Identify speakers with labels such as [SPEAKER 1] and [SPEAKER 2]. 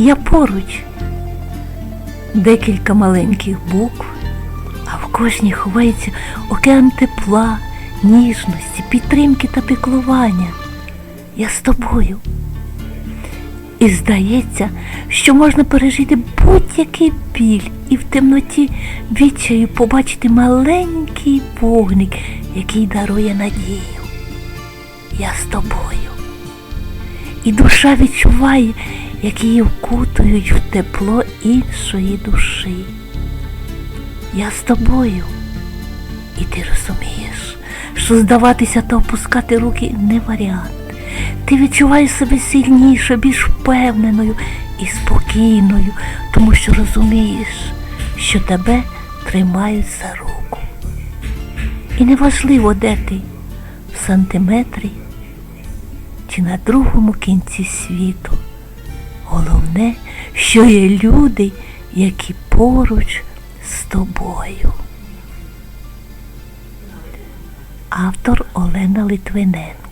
[SPEAKER 1] Я поруч. Декілька маленьких букв, а в кожній ховається океан тепла, ніжності, підтримки та піклування. Я з тобою. І здається, що можна пережити будь-який біль і в темноті відчаю побачити маленький вогник, який дарує надію. Я з тобою. І душа відчуває, як її вкутують в тепло іншої душі. Я з тобою. І ти розумієш, що здаватися та опускати руки не варіант. Ти відчуваєш себе сильніше, більш впевненою і спокійною, тому що розумієш, що тебе тримають за руку. І неважливо, де ти, в сантиметрі чи на другому кінці світу. Головне, що є люди, які поруч з тобою. Автор Олена Литвиненко